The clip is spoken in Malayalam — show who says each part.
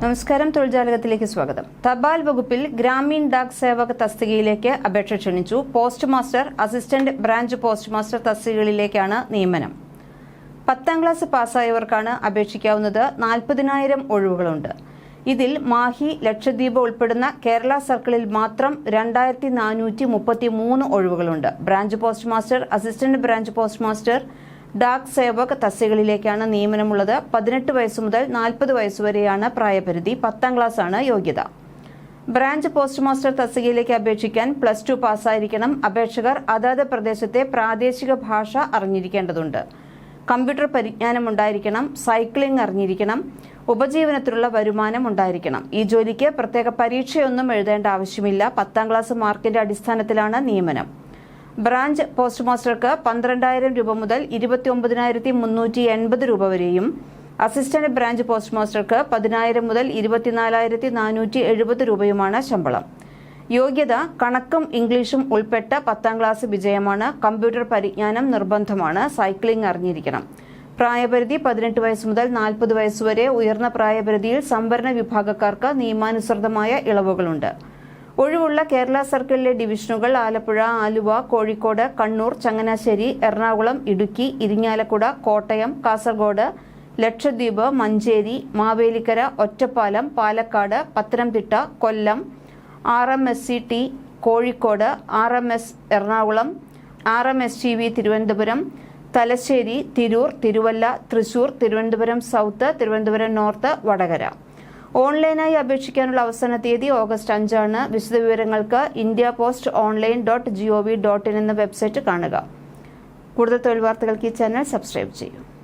Speaker 1: നമസ്കാരം തൊഴിൽജാലകത്തിലേക്ക് സ്വാഗതം. തപാൽ വകുപ്പിൽ ഗ്രാമീൺ ഡാക് സേവക തസ്തികയിലേക്ക് അപേക്ഷ ക്ഷണിച്ചു. Post master assistant branch post master തസ്തികകളിലേക്കാണ് നിയമനം. പത്താം ക്ലാസ് പാസ്സായവർക്കാണ് അപേക്ഷിക്കാവുന്നത് നാൽപ്പതിനായിരം ഒഴിവുകളുണ്ട്. ഇതിൽ മാഹി ലക്ഷദ്വീപ് ഉൾപ്പെടുന്ന കേരള സർക്കിളിൽ മാത്രം രണ്ടായിരത്തി നാനൂറ്റി മുപ്പത്തി മൂന്ന് ഒഴിവുകളുണ്ട്. Branch post master assistant branch post master Dak Sevak തസ്തികകളിലേക്കാണ് നിയമനമുള്ളത്. പതിനെട്ട് വയസ്സ് മുതൽ നാൽപ്പത് വയസ്സുവരെയാണ് പ്രായപരിധി. പത്താം ആണ് യോഗ്യത. ബ്രാഞ്ച് പോസ്റ്റ് മാസ്റ്റർ തസ്തികയിലേക്ക് അപേക്ഷിക്കാൻ പ്ലസ് ടു പാസ്സായിരിക്കണം. അപേക്ഷകർ അതാത് പ്രദേശത്തെ പ്രാദേശിക ഭാഷ അറിഞ്ഞിരിക്കേണ്ടതുണ്ട്. കമ്പ്യൂട്ടർ പരിജ്ഞാനം ഉണ്ടായിരിക്കണം സൈക്ലിംഗ് അറിഞ്ഞിരിക്കണം. ഉപജീവനത്തിലുള്ള വരുമാനം ഉണ്ടായിരിക്കണം. ഈ ജോലിക്ക് പ്രത്യേക പരീക്ഷയൊന്നും എഴുതേണ്ട ആവശ്യമില്ല. പത്താം ക്ലാസ് മാർക്കിന്റെ അടിസ്ഥാനത്തിലാണ് നിയമനം. ബ്രാഞ്ച് പോസ്റ്റ് മാസ്റ്റർക്ക് പന്ത്രണ്ടായിരം രൂപ മുതൽ ഇരുപത്തി ഒമ്പതിനായിരത്തി മുന്നൂറ്റി എൺപത് രൂപ വരെയും അസിസ്റ്റന്റ് ബ്രാഞ്ച് പോസ്റ്റ് മാസ്റ്റർക്ക് പതിനായിരം മുതൽ ഇരുപത്തിനാലായിരത്തി നാനൂറ്റി എഴുപത് രൂപയുമാണ് ശമ്പളം. യോഗ്യത കണക്കും ഇംഗ്ലീഷും ഉൾപ്പെട്ട പത്താം ക്ലാസ് വിജയമാണ്. കമ്പ്യൂട്ടർ പരിജ്ഞാനം നിർബന്ധമാണ്. സൈക്ലിംഗ് അറിഞ്ഞിരിക്കണം. പ്രായപരിധി പതിനെട്ട് വയസ്സ് മുതൽ നാൽപ്പത് വയസ്സുവരെ ഉയർന്ന പ്രായപരിധിയിൽ സംവരണ വിഭാഗക്കാർക്ക് നിയമാനുസൃതമായ ഇളവുകളുണ്ട്. ഒഴിവുള്ള കേരള സർക്കിളിലെ ഡിവിഷനുകൾ Alappuzha Aluva Kozhikode Kannur Changanassery Ernakulam Idukki Irinjalakuda Kottayam Kasaragod Lakshadweep Manjeri Mavelikara Ottapalam Palakkad Pathanamthitta Kollam R M S C T Kozhikode R M S Ernakulam R M S T V Thiruvananthapuram Thalassery Tirur Thiruvalla Thrissur Thiruvananthapuram south Thiruvananthapuram north Vadakara. ഓൺലൈനായി അപേക്ഷിക്കാനുള്ള അവസാന തീയതി ഓഗസ്റ്റ് അഞ്ചാണ്. വിശദവിവരങ്ങൾക്ക് India post online dot G O V dot in എന്ന വെബ്സൈറ്റ് കാണുക. കൂടുതൽ തൊഴിൽ വാർത്തകൾക്ക് ഈ ചാനൽ സബ്സ്ക്രൈബ് ചെയ്യൂ.